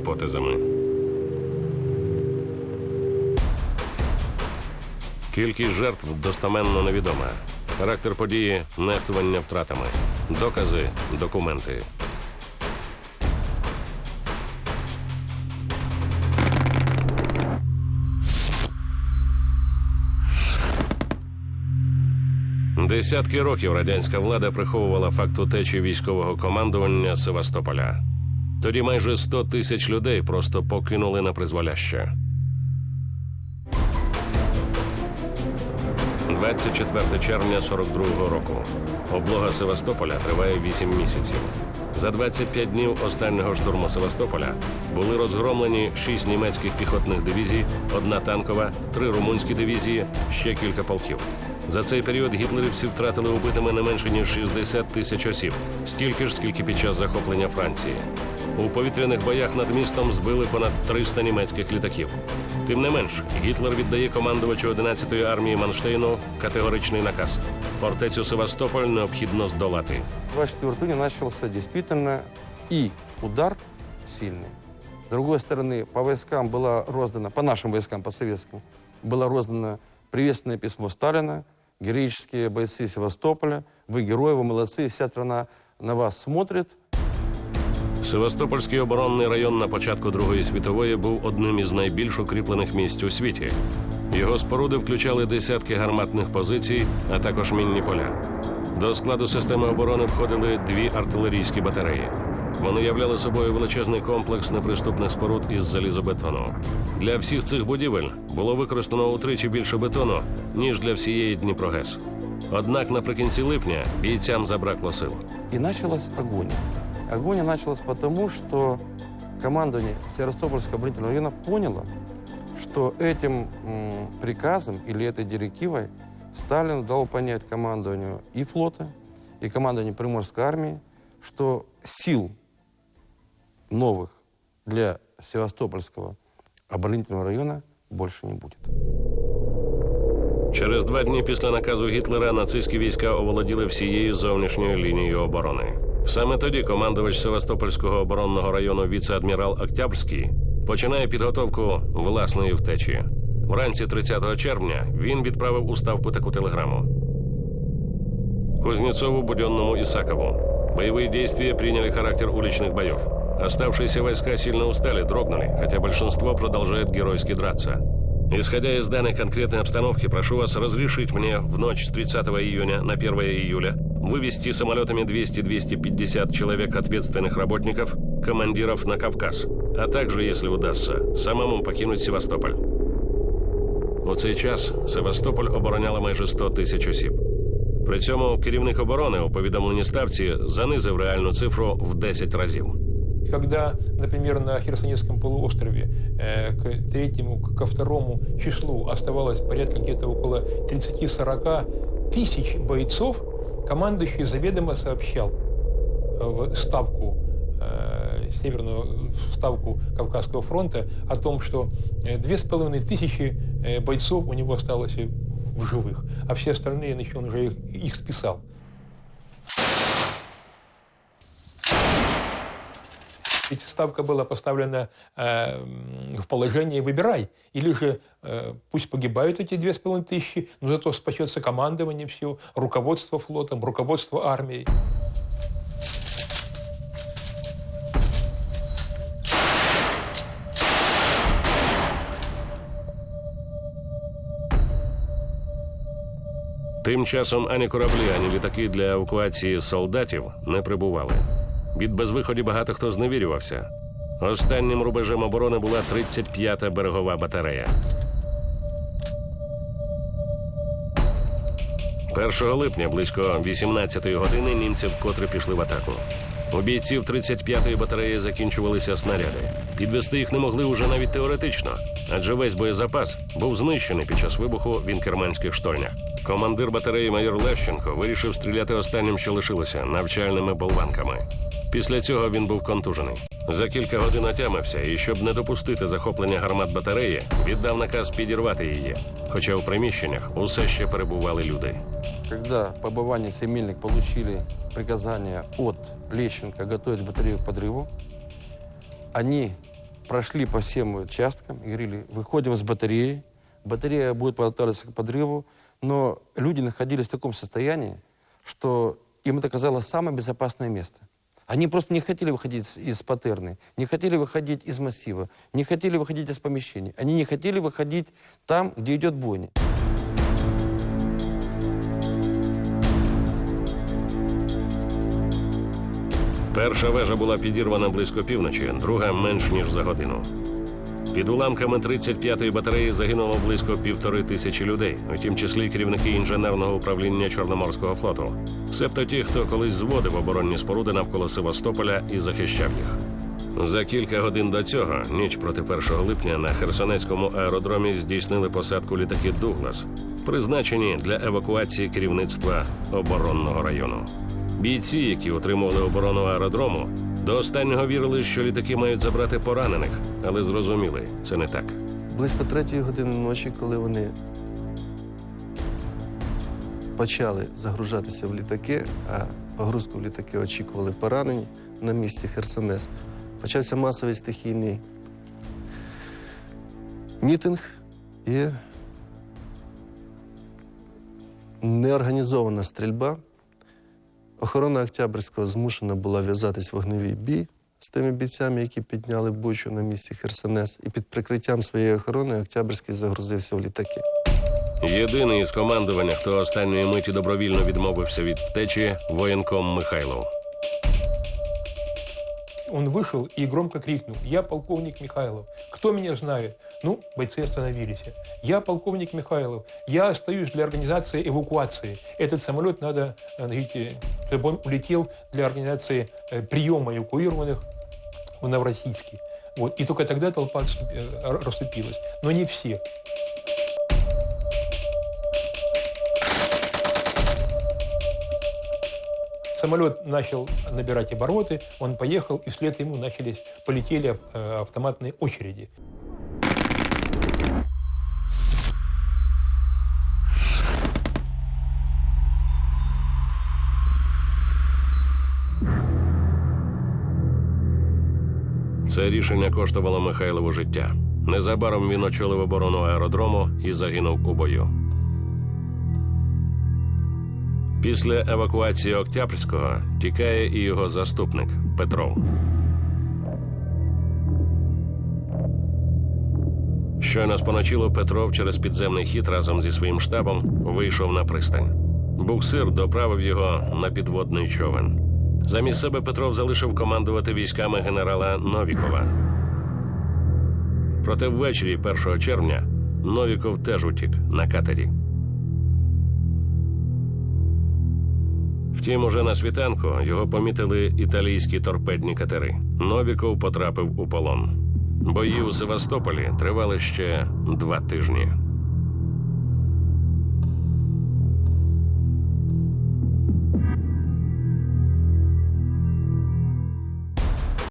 гіпотезами. Кількість жертв достеменно невідома. Характер події нехтування втратами. Докази, документи. Десятки років радянська влада приховувала факт утечі військового командування Севастополя. Тоді майже 100 тисяч людей просто покинули на призволяще. 24 червня 42-го року. Облога Севастополя триває 8 місяців. За 25 днів останнього штурму Севастополя були розгромлені 6 німецьких піхотних дивізій, одна танкова, три румунські дивізії, ще кілька полків. За цей період гітлерівці втратили убитими не менше ніж 60 тисяч осіб, стільки ж, скільки під час захоплення Франції. У повітряних боях над містом збили понад 300 німецьких літаків. Тим не менш, Гітлер віддає командувачу 11-ї армії Манштейну категоричний наказ: фортецю Севастополь необхідно здолати. 24 июня начался действительно и удар сильный. С другой стороны, по войскам была роздана, по нашим войскам, по советским, было роздано приветственное письмо Сталина, героические бойцы Севастополя, вы герои, вы молодцы, вся страна на вас смотрит, Севастопольський оборонний район на початку Другої світової був одним із найбільш укріплених місць у світі. Його споруди включали десятки гарматних позицій, а також мінні поля. До складу системи оборони входили дві артилерійські батареї. Вони являли собою величезний комплекс неприступних споруд із залізобетону. Для всіх цих будівель було використано утричі більше бетону, ніж для всієї Дніпрогес. Однак наприкінці липня бійцям забракло сил. и началась агония. Агония началась потому, что командование Севастопольского оборонительного района поняло, что этим м, приказом или этой директивой Сталин дал понять командованию и флота, и командованию Приморской армии, что сил новых для Севастопольского оборонительного района больше не будет. Через два дні після наказу Гітлера нацистські війська оволоділи всією зовнішньою лінією оборони. Саме тоді командувач Севастопольського оборонного району віце-адмірал Октябрський починає підготовку власної втечі. Вранці 30 червня він відправив у ставку таку телеграму. Кузнецову, Буденному и Сакову. Боевые действия приняли характер уличных боев. Оставшиеся войска сильно устали, дрогнули, хотя большинство продолжает геройски драться. Исходя из данной конкретной обстановки, прошу вас разрешить мне в ночь с 30 июня на 1 июля вывести самолетами 200-250 человек ответственных работников, командиров на Кавказ, а также, если удастся, самому покинуть Севастополь. У цей час Севастополь обороняло майже 100 тисяч осіб. При цьому керівник оборони у повідомленні ставці занизив реальну цифру в 10 разів. Когда, например, на Херсонесском полуострове э, к третьему, ко второму числу оставалось порядка где-то около 30-40 тысяч бойцов, командующий заведомо сообщал э, в ставку э, северную ставку Кавказского фронта о том, что э, две с половиной тысячи бойцов у него осталось в живых, а все остальные, значит, он уже их, их списал. Ведь ставка была поставлена э, м, в положение «выбирай». Или же э, пусть погибают эти две с половиной тысячи, но зато спасется командование все, руководство флотом, руководство армией. Тим часом ані кораблі, ані літаки для евакуації солдатів не прибували. Від безвиході багато хто зневірювався. Останнім рубежем оборони була 35-та берегова батарея. 1 липня близько 18-ї години німці вкотре пішли в атаку. У бійців 35-ї батареї закінчувалися снаряди. Підвести їх не могли уже навіть теоретично, адже весь боєзапас був знищений під час вибуху в інкерманських штольнях. Командир батареї майор Лещенко вирішив стріляти останнім, що лишилося навчальними болванками. Після цього він був контужений. За кілька годин отямився і, щоб не допустити захоплення гармат батареї, віддав наказ підірвати її. Хоча у приміщеннях усе ще перебували люди. Когда Побывание и Мельник получили приказание от Лещенко готовить батарею к подрыву, они прошли по всем участкам и говорили, выходим с батареи, батарея будет подготавливаться к подрыву, но люди находились в таком состоянии, что им это казалось самое безопасное место. Они просто не хотели выходить из, патерны, не хотели выходить из массива, не хотели выходить из помещений. Они не хотели выходить там, где идет бойня. Перша вежа була підірвана близько півночі, друга менш ніж за годину. Під уламками 35-ї батареї загинуло близько півтори тисячі людей, у тім числі керівники інженерного управління Чорноморського флоту, себто ті, хто колись зводив оборонні споруди навколо Севастополя і захищав їх. За кілька годин до цього, ніч проти 1 липня, на Херсонецькому аеродромі здійснили посадку літаки Дуглас, призначені для евакуації керівництва оборонного району. Бійці, які утримували оборону аеродрому, до останнього вірили, що літаки мають забрати поранених, але зрозуміли, це не так. Близько третьої години ночі, коли вони почали загружатися в літаки, а погрузку в літаки очікували поранені на місці Херсонес, почався масовий стихійний мітинг і неорганізована стрільба. Охорона Октябрьського змушена була в'язатись в вогневий бій з тими бійцями, які підняли бучу на місці Херсонес, і під прикриттям своєї охорони Октябрьський загрузився в літаки. Єдиний із командування, хто останньої миті добровільно відмовився від втечі, воєнком Михайлов. Он вышел и громко крикнул, я полковник Михайлов. Кто меня знает? Ну, бойцы остановились. Я полковник Михайлов. Я остаюсь для организации эвакуации. Этот самолет надо, э, говорите, чтобы он улетел для организации э, приема эвакуированных в Новороссийске. Вот. И только тогда толпа э, расступилась. Но не все. Самолет начал набирать обороты, он поехал, и вслед ему начались, полетели э, автоматные очереди. Це рішення коштувало Михайлову життя. Незабаром він очолив оборону аеродрому і загинув у бою. Після евакуації Октябрського тікає і його заступник Петров. Щойно споночило Петров через підземний хід разом зі своїм штабом вийшов на пристань. Буксир доправив його на підводний човен. Замість себе Петров залишив командувати військами генерала Новікова. Проте ввечері 1 червня Новіков теж утік на катері. Втім, уже на світанку його помітили італійські торпедні катери. Новіков потрапив у полон. Бої у Севастополі тривали ще два тижні.